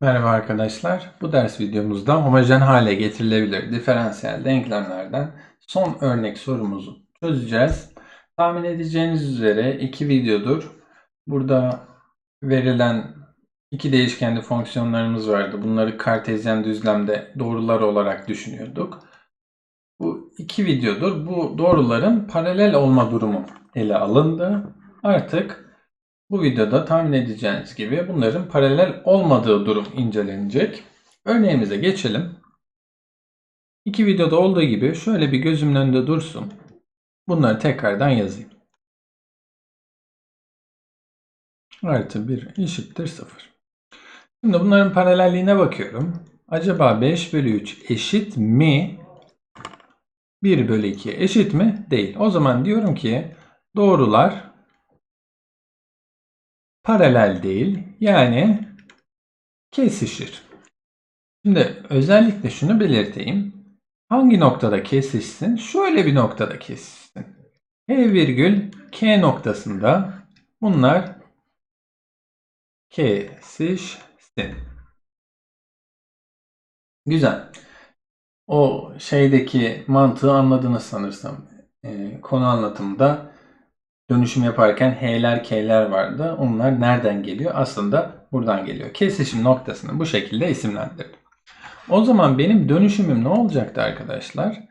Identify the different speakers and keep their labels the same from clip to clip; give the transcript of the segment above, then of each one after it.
Speaker 1: Merhaba arkadaşlar. Bu ders videomuzda homojen hale getirilebilir diferansiyel denklemlerden son örnek sorumuzu çözeceğiz. Tahmin edeceğiniz üzere iki videodur. Burada verilen iki değişkenli fonksiyonlarımız vardı. Bunları kartezyen düzlemde doğrular olarak düşünüyorduk. Bu iki videodur. Bu doğruların paralel olma durumu ele alındı. Artık bu videoda tahmin edeceğiniz gibi bunların paralel olmadığı durum incelenecek. Örneğimize geçelim. İki videoda olduğu gibi şöyle bir gözümün önünde dursun. Bunları tekrardan yazayım. Artı 1 eşittir 0. Şimdi bunların paralelliğine bakıyorum. Acaba 5 bölü 3 eşit mi? 1 bölü 2 eşit mi? Değil. O zaman diyorum ki doğrular paralel değil. Yani kesişir. Şimdi özellikle şunu belirteyim. Hangi noktada kesişsin? Şöyle bir noktada kesişsin. H virgül K noktasında bunlar kesişsin. Güzel. O şeydeki mantığı anladınız sanırsam. Ee, konu anlatımında dönüşüm yaparken H'ler K'ler vardı. Onlar nereden geliyor? Aslında buradan geliyor. Kesişim noktasını bu şekilde isimlendirdim. O zaman benim dönüşümüm ne olacaktı arkadaşlar?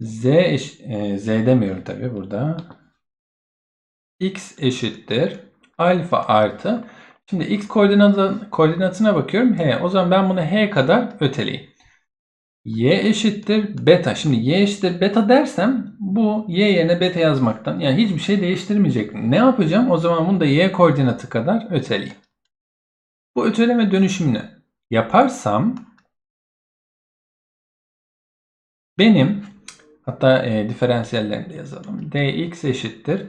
Speaker 1: Z, eş, e, Z demiyorum tabi burada. X eşittir. Alfa artı. Şimdi X koordinatı, koordinatına bakıyorum. H. O zaman ben bunu H kadar öteleyeyim. Y eşittir beta. Şimdi Y eşittir beta dersem bu Y yerine beta yazmaktan yani hiçbir şey değiştirmeyecek. Ne yapacağım? O zaman bunu da Y koordinatı kadar öteleyeyim. Bu öteleme dönüşümünü yaparsam benim hatta e, diferansiyellerini de yazalım. dx eşittir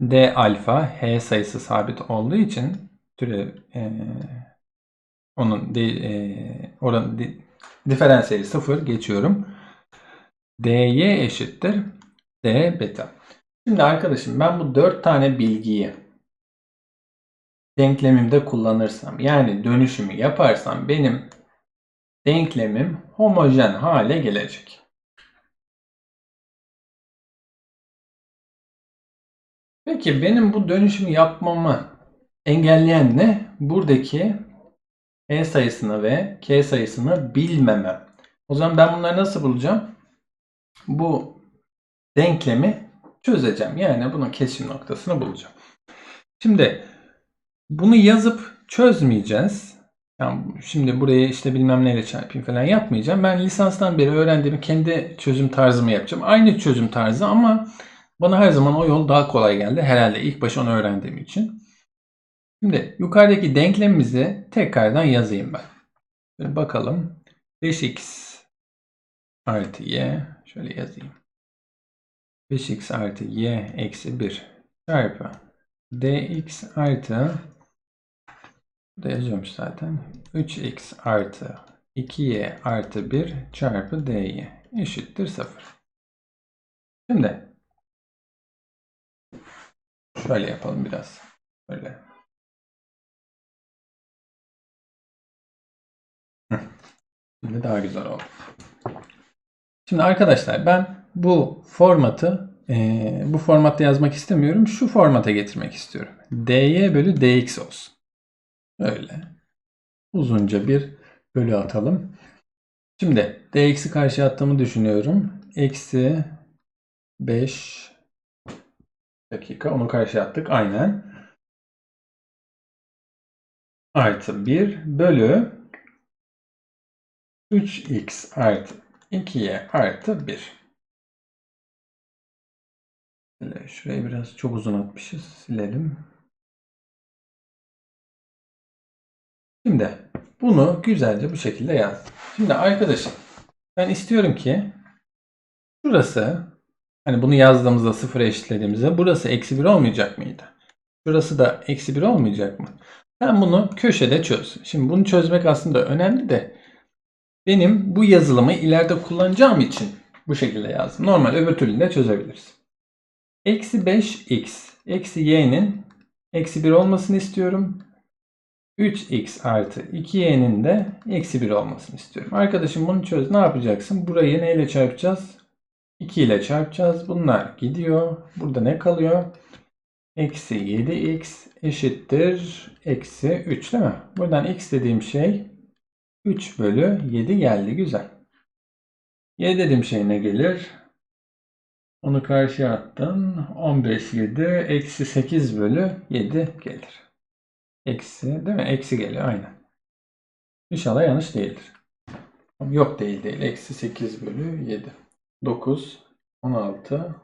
Speaker 1: d alfa h sayısı sabit olduğu için türev e, onun de, e, oran de, diferansiyeli 0 geçiyorum. dy eşittir d beta. Şimdi arkadaşım ben bu 4 tane bilgiyi denklemimde kullanırsam yani dönüşümü yaparsam benim denklemim homojen hale gelecek. Peki benim bu dönüşümü yapmamı engelleyen ne? Buradaki e sayısını ve k sayısını bilmemem. O zaman ben bunları nasıl bulacağım? Bu denklemi çözeceğim. Yani bunun kesim noktasını bulacağım. Şimdi bunu yazıp çözmeyeceğiz. Yani şimdi burayı işte bilmem neyle çarpayım falan yapmayacağım. Ben lisanstan beri öğrendiğim kendi çözüm tarzımı yapacağım. Aynı çözüm tarzı ama bana her zaman o yol daha kolay geldi. Herhalde ilk başta onu öğrendiğim için. Şimdi yukarıdaki denklemimizi tekrardan yazayım ben. Böyle bakalım. 5x artı y şöyle yazayım. 5x artı y eksi 1 çarpı dx artı da yazıyorum zaten. 3x artı 2y artı 1 çarpı dy eşittir 0. Şimdi şöyle yapalım biraz. Böyle. Şimdi daha güzel oldu. Şimdi arkadaşlar ben bu formatı e, bu formatta yazmak istemiyorum. Şu formata getirmek istiyorum. dy bölü dx olsun. Öyle. Uzunca bir bölü atalım. Şimdi dx'i karşıya attığımı düşünüyorum. Eksi 5 dakika. Onu karşıya attık. Aynen. Artı 1 bölü 3x artı 2y artı 1. Şöyle şurayı biraz çok uzun atmışız. Silelim. Şimdi bunu güzelce bu şekilde yazdım. Şimdi arkadaşım ben istiyorum ki şurası hani bunu yazdığımızda sıfıra eşitlediğimizde burası eksi 1 olmayacak mıydı? Şurası da eksi 1 olmayacak mı? Sen bunu köşede çöz. Şimdi bunu çözmek aslında önemli de benim bu yazılımı ileride kullanacağım için bu şekilde yazdım. Normal öbür türlü de çözebiliriz. Eksi 5x eksi y'nin eksi 1 olmasını istiyorum. 3x artı 2y'nin de eksi 1 olmasını istiyorum. Arkadaşım bunu çöz. Ne yapacaksın? Burayı neyle çarpacağız? 2 ile çarpacağız. Bunlar gidiyor. Burada ne kalıyor? Eksi 7x eşittir. Eksi 3 değil mi? Buradan x dediğim şey 3 bölü 7 geldi. Güzel. Y dediğim şey ne gelir? Onu karşıya attım. 15 7 eksi 8 bölü 7 gelir. Eksi değil mi? Eksi geliyor aynen. İnşallah yanlış değildir. Yok değil değil. Eksi 8 bölü 7. 9, 16.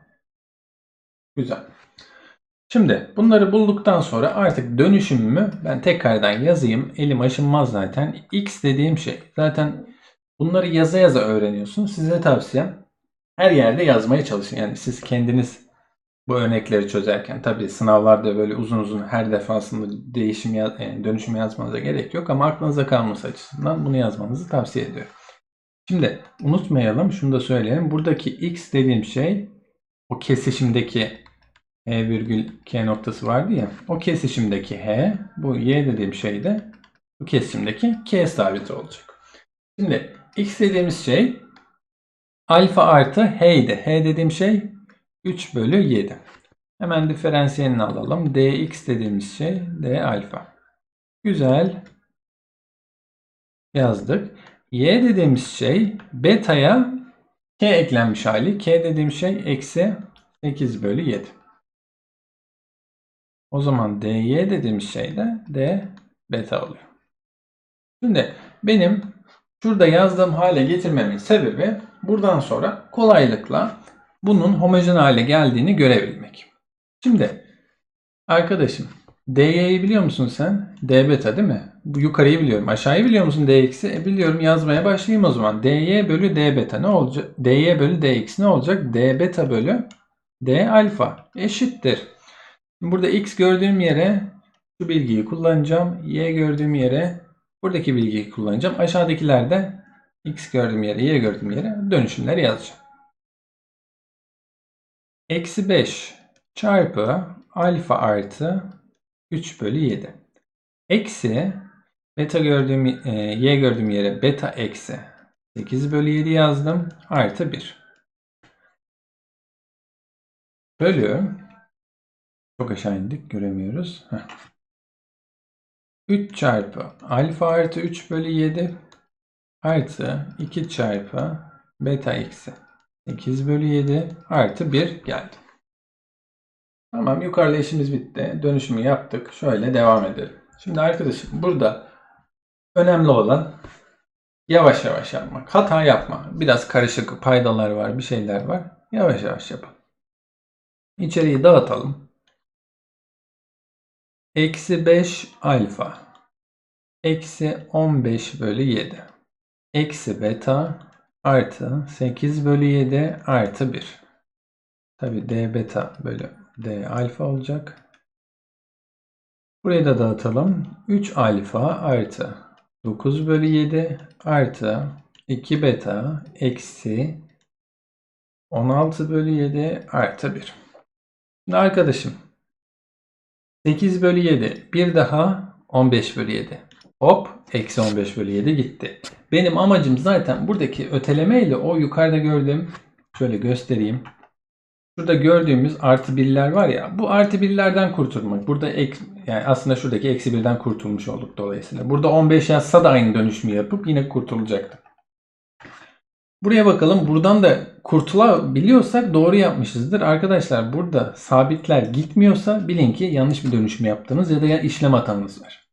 Speaker 1: Güzel. Şimdi bunları bulduktan sonra artık dönüşümümü ben tekrardan yazayım. Elim aşınmaz zaten. X dediğim şey. Zaten bunları yaza yaza öğreniyorsun. Size tavsiyem her yerde yazmaya çalışın. Yani siz kendiniz bu örnekleri çözerken tabii sınavlarda böyle uzun uzun her defasında değişim e, dönüşüm yazmanıza gerek yok ama aklınıza kalması açısından bunu yazmanızı tavsiye ediyorum. Şimdi unutmayalım şunu da söyleyelim. Buradaki x dediğim şey o kesişimdeki h virgül k noktası vardı ya. O kesişimdeki h bu y dediğim şey de bu kesişimdeki k sabiti olacak. Şimdi x dediğimiz şey alfa artı h'ydi. h dediğim şey 3 bölü 7. Hemen diferansiyelini alalım. dx dediğimiz şey d alfa. Güzel. Yazdık. y dediğimiz şey beta'ya k eklenmiş hali. k dediğim şey eksi 8 bölü 7. O zaman dy dediğimiz şey de d beta oluyor. Şimdi benim şurada yazdığım hale getirmemin sebebi buradan sonra kolaylıkla bunun homojen hale geldiğini görebilmek. Şimdi arkadaşım dy'yi biliyor musun sen? d beta değil mi? Bu yukarıyı biliyorum. Aşağıyı biliyor musun dx'i? E biliyorum yazmaya başlayayım o zaman. dy bölü d beta ne olacak? dy bölü dx ne olacak? d beta bölü d alfa eşittir. Burada x gördüğüm yere şu bilgiyi kullanacağım. Y gördüğüm yere buradaki bilgiyi kullanacağım. Aşağıdakilerde x gördüğüm yere, y gördüğüm yere dönüşümleri yazacağım. Eksi 5 çarpı alfa artı 3 bölü 7. Eksi beta gördüğüm, e, y gördüğüm yere beta eksi 8 bölü 7 yazdım. Artı 1. Bölü çok aşağı indik göremiyoruz. Heh. 3 çarpı alfa artı 3 bölü 7 artı 2 çarpı beta eksi 8 bölü 7 artı 1 geldi. Tamam yukarıda işimiz bitti. Dönüşümü yaptık. Şöyle devam edelim. Şimdi arkadaşım burada önemli olan yavaş yavaş yapmak. Hata yapma. Biraz karışık paydalar var, bir şeyler var. Yavaş yavaş yapalım. İçeriği dağıtalım. Eksi 5 alfa. Eksi 15 bölü 7. Eksi beta artı 8 bölü 7 artı 1. Tabi d beta bölü d alfa olacak. Burayı da dağıtalım. 3 alfa artı 9 bölü 7 artı 2 beta eksi 16 bölü 7 artı 1. Şimdi arkadaşım 8 bölü 7 bir daha 15 bölü 7. Hop eksi 15 bölü 7 gitti. Benim amacım zaten buradaki öteleme ile o yukarıda gördüğüm şöyle göstereyim. Şurada gördüğümüz artı birler var ya bu artı birlerden kurtulmak. Burada ek, yani aslında şuradaki eksi birden kurtulmuş olduk dolayısıyla. Burada 15 yazsa da aynı dönüşümü yapıp yine kurtulacaktım. Buraya bakalım. Buradan da kurtulabiliyorsak doğru yapmışızdır. Arkadaşlar burada sabitler gitmiyorsa bilin ki yanlış bir dönüşüm yaptınız ya da işlem hatanız var.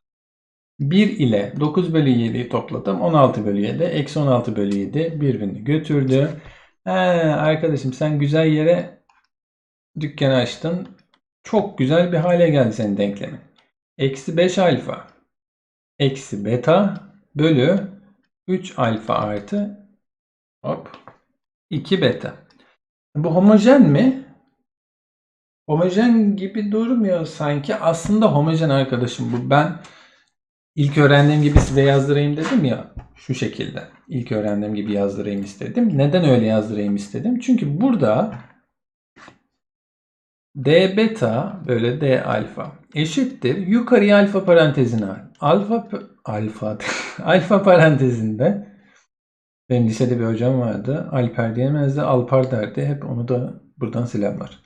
Speaker 1: 1 ile 9 bölü 7'yi topladım. 16 bölü 7. Eksi 16 bölü 7 birbirini götürdü. He, arkadaşım sen güzel yere dükkanı açtın. Çok güzel bir hale geldi senin denklemin. Eksi 5 alfa eksi beta bölü 3 alfa artı hop 2 beta. Bu homojen mi? Homojen gibi durmuyor sanki. Aslında homojen arkadaşım bu. Ben ilk öğrendiğim gibi size yazdırayım dedim ya. Şu şekilde. İlk öğrendiğim gibi yazdırayım istedim. Neden öyle yazdırayım istedim? Çünkü burada d beta böyle d alfa eşittir. Yukarıya alfa parantezine al. alfa alfa alfa parantezinde benim lisede bir hocam vardı. Alper diyemezdi. Alpar derdi. Hep onu da buradan selamlar.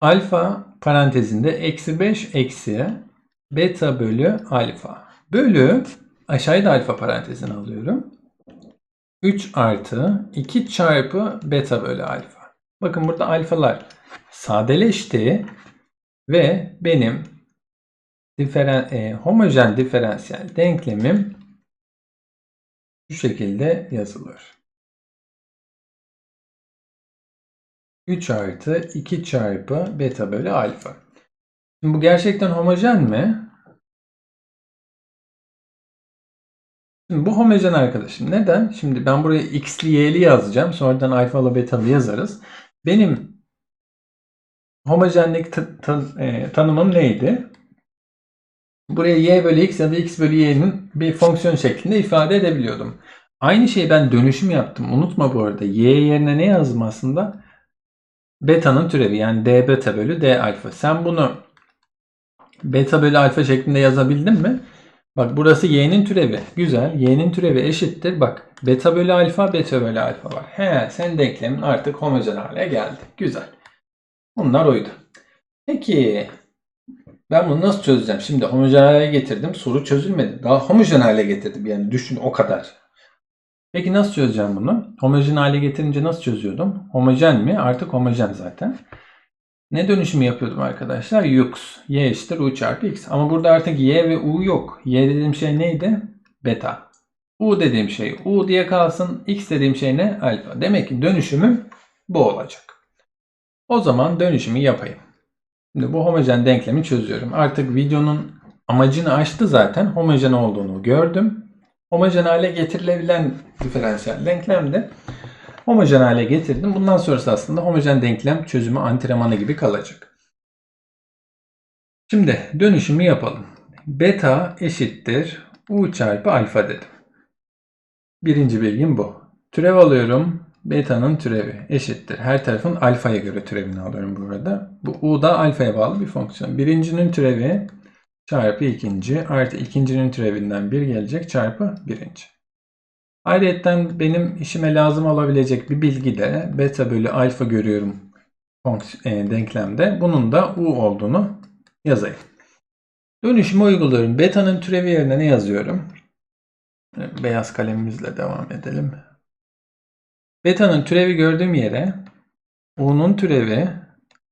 Speaker 1: Alfa parantezinde eksi 5 eksi beta bölü alfa. Bölü aşağıda alfa parantezine alıyorum. 3 artı 2 çarpı beta bölü alfa. Bakın burada alfalar sadeleşti ve benim diferen, e, homojen diferansiyel denklemim şekilde yazılır. 3 artı 2 çarpı beta bölü alfa. Şimdi bu gerçekten homojen mi? Şimdi bu homojen arkadaşım. Neden? Şimdi ben buraya x'li y'li yazacağım. Sonradan alfalı betalı yazarız. Benim homojenlik e, tanımım neydi? Buraya y bölü x ya da x bölü y'nin bir fonksiyon şeklinde ifade edebiliyordum. Aynı şeyi ben dönüşüm yaptım. Unutma bu arada. Y yerine ne yazdım aslında? Beta'nın türevi yani d beta bölü d alfa. Sen bunu beta bölü alfa şeklinde yazabildin mi? Bak burası y'nin türevi. Güzel. Y'nin türevi eşittir. Bak beta bölü alfa beta bölü alfa var. He sen denklemin artık homojen hale geldi. Güzel. Bunlar oydu. Peki ben bunu nasıl çözeceğim? Şimdi homojen hale getirdim. Soru çözülmedi. Daha homojen hale getirdim. Yani düşün o kadar. Peki nasıl çözeceğim bunu? Homojen hale getirince nasıl çözüyordum? Homojen mi? Artık homojen zaten. Ne dönüşümü yapıyordum arkadaşlar? Yux. Y eşittir U çarpı X. Ama burada artık Y ve U yok. Y dediğim şey neydi? Beta. U dediğim şey U diye kalsın. X dediğim şey ne? Alfa. Demek ki dönüşümüm bu olacak. O zaman dönüşümü yapayım. Şimdi bu homojen denklemi çözüyorum. Artık videonun amacını aştı zaten. Homojen olduğunu gördüm. Homojen hale getirilebilen diferansiyel denklemde homojen hale getirdim. Bundan sonrası aslında homojen denklem çözümü antrenmanı gibi kalacak. Şimdi dönüşümü yapalım. Beta eşittir U çarpı alfa dedim. Birinci bilgim bu. Türev alıyorum. Beta'nın türevi eşittir. Her tarafın alfaya göre türevini alıyorum burada. Bu U da alfaya bağlı bir fonksiyon. Birincinin türevi çarpı ikinci artı ikincinin türevinden bir gelecek çarpı birinci. Ayrıca benim işime lazım olabilecek bir bilgi de beta bölü alfa görüyorum e, denklemde. Bunun da u olduğunu yazayım. Dönüşümü uyguluyorum. Beta'nın türevi yerine ne yazıyorum? Beyaz kalemimizle devam edelim. Beta'nın türevi gördüğüm yere u'nun türevi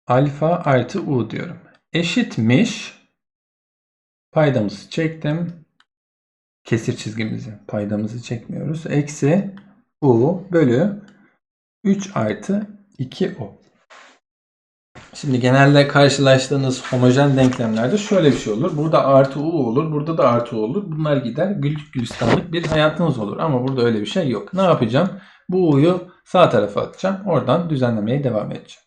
Speaker 1: alfa artı u diyorum. Eşitmiş. Paydamızı çektim kesir çizgimizi paydamızı çekmiyoruz. Eksi u bölü 3 artı 2u. Şimdi genelde karşılaştığınız homojen denklemlerde şöyle bir şey olur. Burada artı u olur. Burada da artı u olur. Bunlar gider. Güllük gülistanlık bir hayatınız olur. Ama burada öyle bir şey yok. Ne yapacağım? Bu u'yu sağ tarafa atacağım. Oradan düzenlemeye devam edeceğim.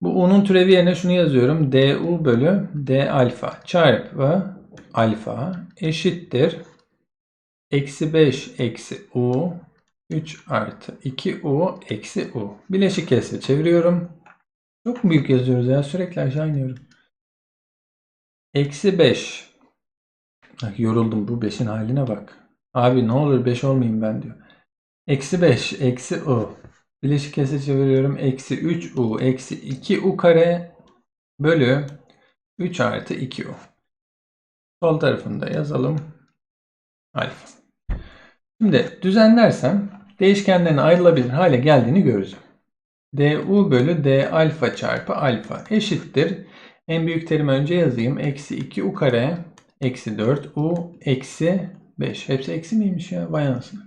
Speaker 1: Bu u'nun türevi yerine şunu yazıyorum. du bölü d alfa çarpı alfa eşittir. Eksi 5 eksi u 3 artı 2u eksi u. Bileşik kesre çeviriyorum. Çok büyük yazıyoruz ya. Sürekli aşağı iniyorum. Eksi 5. Bak, yoruldum. Bu 5'in haline bak. Abi ne olur 5 olmayayım ben diyor. Eksi 5 eksi u. Bileşik kesre çeviriyorum. Eksi 3u eksi 2u kare bölü 3 artı 2u. Sol tarafında yazalım. Alfa. Şimdi düzenlersem değişkenlerin ayrılabilir hale geldiğini göreceğim. du bölü d alfa çarpı alfa eşittir. En büyük terimi önce yazayım. Eksi 2u kare eksi 4u eksi 5. Hepsi eksi miymiş ya? Vay anasını.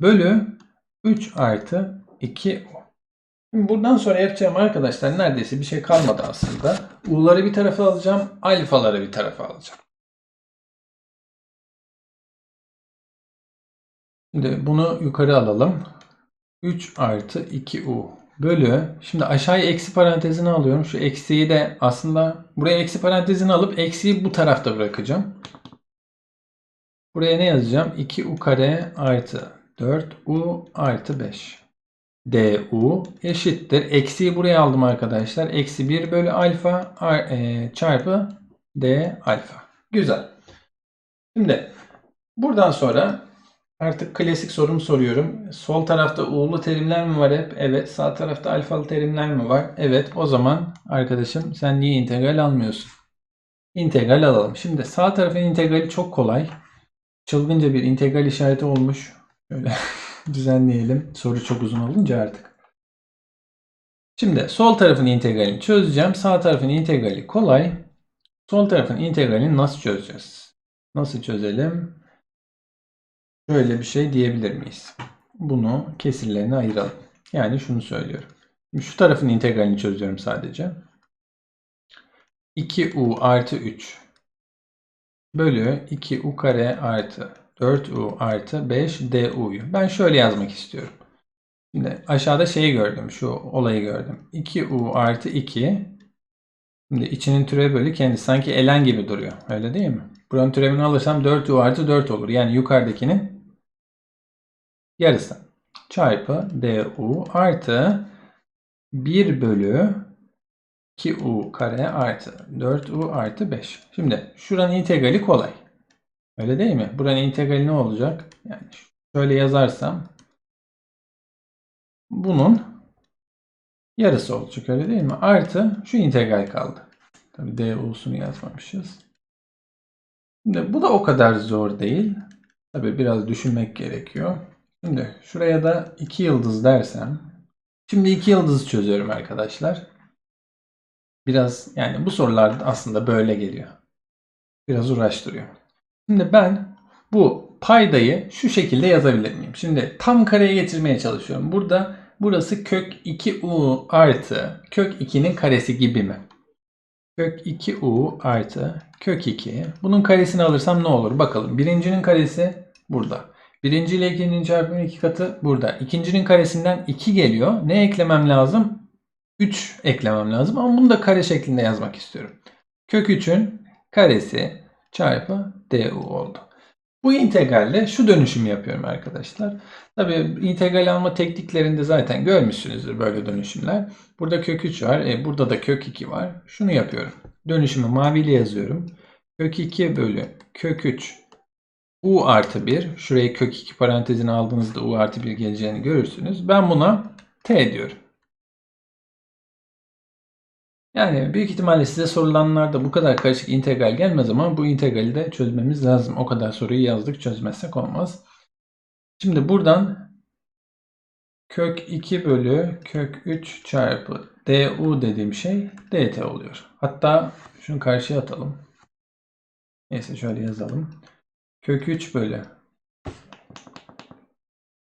Speaker 1: Bölü 3 artı 2u. Şimdi buradan sonra yapacağım arkadaşlar neredeyse bir şey kalmadı aslında. U'ları bir tarafa alacağım. Alfaları bir tarafa alacağım. Şimdi bunu yukarı alalım. 3 artı 2u bölü. Şimdi aşağıya eksi parantezini alıyorum. Şu eksiyi de aslında buraya eksi parantezini alıp eksiyi bu tarafta bırakacağım. Buraya ne yazacağım? 2u kare artı 4u artı 5. du eşittir. Eksiyi buraya aldım arkadaşlar. Eksi 1 bölü alfa e, çarpı d alfa. Güzel. Şimdi buradan sonra artık klasik sorumu soruyorum. Sol tarafta u'lu terimler mi var hep? Evet. Sağ tarafta alfalı terimler mi var? Evet. O zaman arkadaşım sen niye integral almıyorsun? İntegral alalım. Şimdi sağ tarafın integrali çok kolay. Çılgınca bir integral işareti olmuş. Şöyle düzenleyelim. Soru çok uzun olunca artık. Şimdi sol tarafın integralini çözeceğim. Sağ tarafın integrali kolay. Sol tarafın integralini nasıl çözeceğiz? Nasıl çözelim? Şöyle bir şey diyebilir miyiz? Bunu kesirlerine ayıralım. Yani şunu söylüyorum. Şu tarafın integralini çözüyorum sadece. 2u artı 3 bölü 2u kare artı 4u artı 5 du'yu. Ben şöyle yazmak istiyorum. Şimdi aşağıda şeyi gördüm. Şu olayı gördüm. 2u artı 2 Şimdi içinin türevi bölü kendisi sanki elen gibi duruyor. Öyle değil mi? Buranın türevini alırsam 4u artı 4 olur. Yani yukarıdakinin yarısı. Çarpı du artı 1 bölü 2u kare artı 4u artı 5. Şimdi şuranın integrali kolay. Öyle değil mi? Buranın integrali ne olacak? Yani şöyle yazarsam bunun yarısı olacak öyle değil mi? Artı şu integral kaldı. Tabi du'sunu yazmamışız. Şimdi bu da o kadar zor değil. Tabi biraz düşünmek gerekiyor. Şimdi şuraya da 2 yıldız dersem. Şimdi 2 yıldız çözüyorum arkadaşlar. Biraz yani bu sorular aslında böyle geliyor. Biraz uğraştırıyor. Şimdi ben bu paydayı şu şekilde yazabilir miyim? Şimdi tam kareye getirmeye çalışıyorum. Burada burası kök 2u artı kök 2'nin karesi gibi mi? Kök 2u artı kök 2. Bunun karesini alırsam ne olur? Bakalım. Birincinin karesi burada. Birinci ile ikincinin çarpımı iki katı burada. İkincinin karesinden 2 geliyor. Ne eklemem lazım? 3 eklemem lazım ama bunu da kare şeklinde yazmak istiyorum. Kök 3'ün karesi çarpı du oldu. Bu integralle şu dönüşümü yapıyorum arkadaşlar. Tabi integral alma tekniklerinde zaten görmüşsünüzdür böyle dönüşümler. Burada kök 3 var. E, burada da kök 2 var. Şunu yapıyorum. Dönüşümü maviyle yazıyorum. Kök 2 bölü kök 3 u artı 1. Şuraya kök 2 parantezini aldığınızda u artı 1 geleceğini görürsünüz. Ben buna t diyorum. Yani büyük ihtimalle size sorulanlarda bu kadar karışık integral gelmez ama bu integrali de çözmemiz lazım. O kadar soruyu yazdık çözmezsek olmaz. Şimdi buradan kök 2 bölü kök 3 çarpı du dediğim şey dt oluyor. Hatta şunu karşıya atalım. Neyse şöyle yazalım. Kök 3 bölü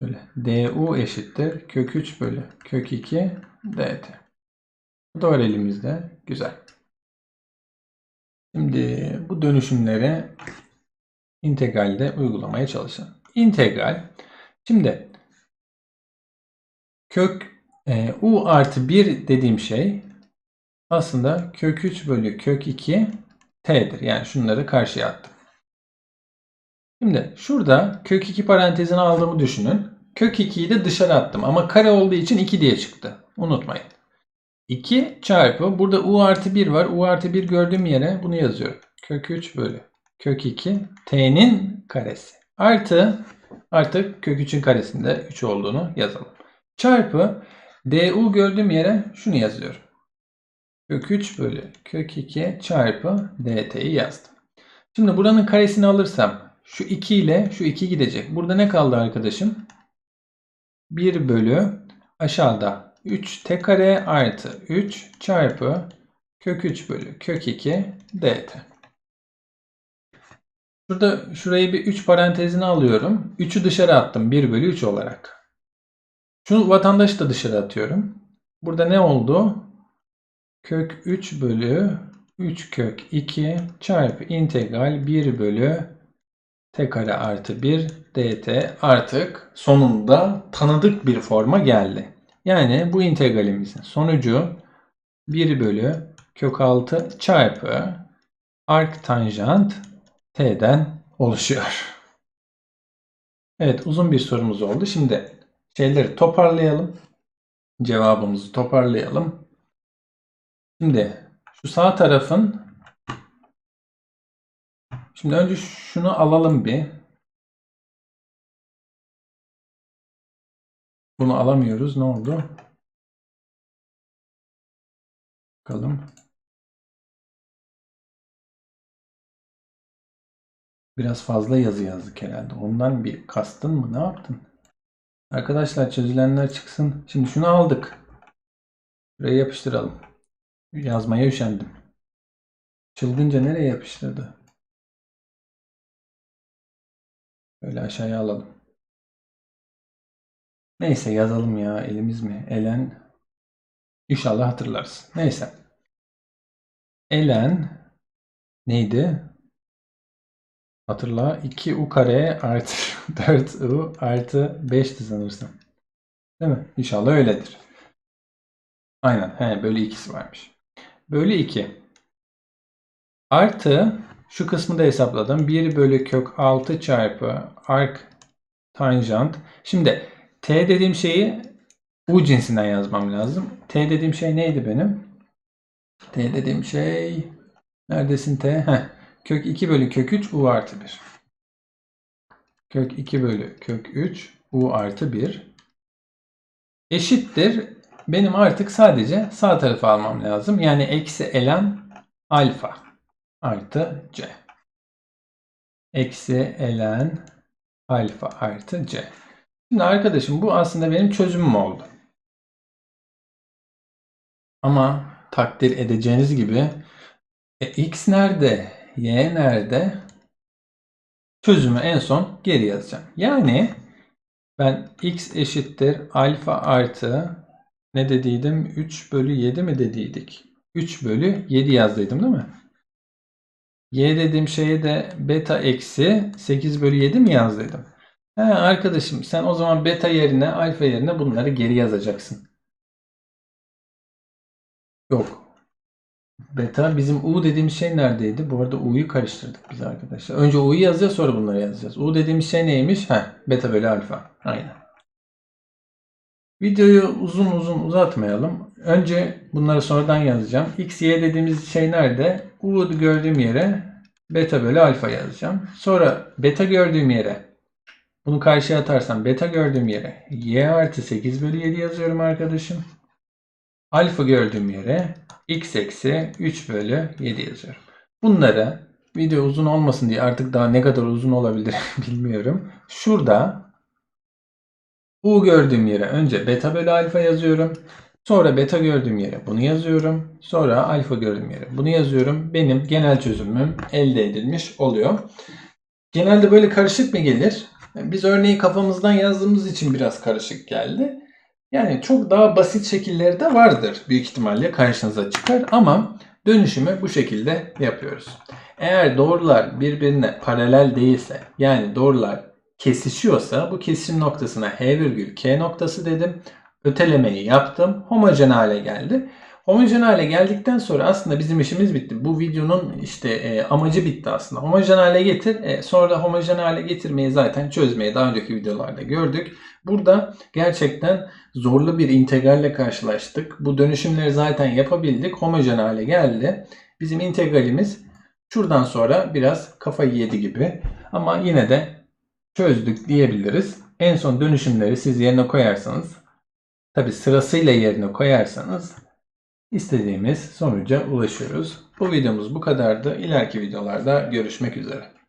Speaker 1: böyle du eşittir. Kök 3 bölü kök 2 dt. Bu da elimizde. Güzel. Şimdi bu dönüşümleri integralde uygulamaya çalışalım. İntegral. Şimdi kök e, u artı 1 dediğim şey aslında kök 3 bölü kök 2 t'dir. Yani şunları karşıya attım. Şimdi şurada kök 2 parantezini aldığımı düşünün. Kök 2'yi de dışarı attım ama kare olduğu için 2 diye çıktı. Unutmayın. 2 çarpı burada u artı 1 var. u artı 1 gördüğüm yere bunu yazıyorum. Kök 3 bölü kök 2 t'nin karesi. Artı artık kök 3'ün karesinde 3 olduğunu yazalım. Çarpı du gördüğüm yere şunu yazıyorum. Kök 3 bölü kök 2 çarpı dt'yi yazdım. Şimdi buranın karesini alırsam şu 2 ile şu 2 gidecek. Burada ne kaldı arkadaşım? 1 bölü aşağıda 3 t kare artı 3 çarpı kök 3 bölü kök 2 dt. Şurada şurayı bir 3 parantezine alıyorum. 3'ü dışarı attım 1 bölü 3 olarak. Şu vatandaşı da dışarı atıyorum. Burada ne oldu? Kök 3 bölü 3 kök 2 çarpı integral 1 bölü t kare artı 1 dt artık sonunda tanıdık bir forma geldi. Yani bu integralimizin sonucu 1 bölü kök 6 çarpı arc tanjant t'den oluşuyor. Evet uzun bir sorumuz oldu. Şimdi şeyleri toparlayalım. Cevabımızı toparlayalım. Şimdi şu sağ tarafın Şimdi önce şunu alalım bir. Bunu alamıyoruz. Ne oldu? Bakalım. Biraz fazla yazı yazdık herhalde. Ondan bir kastın mı? Ne yaptın? Arkadaşlar çözülenler çıksın. Şimdi şunu aldık. Buraya yapıştıralım. Yazmaya üşendim. Çılgınca nereye yapıştırdı? Böyle aşağıya alalım. Neyse yazalım ya elimiz mi? Elen İnşallah hatırlarsın. Neyse. Elen neydi? Hatırla 2u kare artı 4u artı 5'ti sanırsam. Değil mi? İnşallah öyledir. Aynen. He, bölü ikisi varmış. Bölü 2. Artı şu kısmı da hesapladım. 1 bölü kök 6 çarpı arc tanjant. Şimdi t dediğim şeyi u cinsinden yazmam lazım. T dediğim şey neydi benim? T dediğim şey neredesin T? Heh. Kök 2 bölü kök 3 u artı 1. Kök 2 bölü kök 3 u artı 1 eşittir. Benim artık sadece sağ tarafı almam lazım. Yani eksi elen alfa artı c. Eksi elen alfa artı c. Şimdi arkadaşım bu aslında benim çözümüm oldu. Ama takdir edeceğiniz gibi e, x nerede, y nerede çözümü en son geri yazacağım. Yani ben x eşittir alfa artı ne dediydim? 3 bölü 7 mi dediydik? 3 bölü 7 yazdıydım değil mi? Y dediğim şeye de beta eksi 8 bölü 7 mi yazdıydım? He arkadaşım sen o zaman beta yerine alfa yerine bunları geri yazacaksın. Yok. Beta bizim U dediğimiz şey neredeydi? Bu arada U'yu karıştırdık biz arkadaşlar. Önce U'yu yazacağız sonra bunları yazacağız. U dediğimiz şey neymiş? Heh, beta bölü alfa. Aynen. Videoyu uzun uzun uzatmayalım. Önce bunları sonradan yazacağım. X, Y dediğimiz şey nerede? U gördüğüm yere beta bölü alfa yazacağım. Sonra beta gördüğüm yere bunu karşıya atarsam beta gördüğüm yere y artı 8 bölü 7 yazıyorum arkadaşım. Alfa gördüğüm yere x eksi 3 bölü 7 yazıyorum. Bunları video uzun olmasın diye artık daha ne kadar uzun olabilir bilmiyorum. Şurada u gördüğüm yere önce beta bölü alfa yazıyorum. Sonra beta gördüğüm yere bunu yazıyorum. Sonra alfa gördüğüm yere bunu yazıyorum. Benim genel çözümüm elde edilmiş oluyor. Genelde böyle karışık mı gelir? Biz örneği kafamızdan yazdığımız için biraz karışık geldi. Yani çok daha basit şekilleri de vardır. Büyük ihtimalle karşınıza çıkar ama dönüşümü bu şekilde yapıyoruz. Eğer doğrular birbirine paralel değilse yani doğrular kesişiyorsa bu kesişim noktasına H virgül K noktası dedim. Ötelemeyi yaptım. Homojen hale geldi. Homojen hale geldikten sonra aslında bizim işimiz bitti. Bu videonun işte e, amacı bitti aslında. Homojen hale getir. E, sonra da homojen hale getirmeyi zaten çözmeyi daha önceki videolarda gördük. Burada gerçekten zorlu bir integralle karşılaştık. Bu dönüşümleri zaten yapabildik. Homojen hale geldi. Bizim integralimiz şuradan sonra biraz kafayı yedi gibi. Ama yine de çözdük diyebiliriz. En son dönüşümleri siz yerine koyarsanız tabi sırasıyla yerine koyarsanız istediğimiz sonuca ulaşıyoruz. Bu videomuz bu kadardı. İleriki videolarda görüşmek üzere.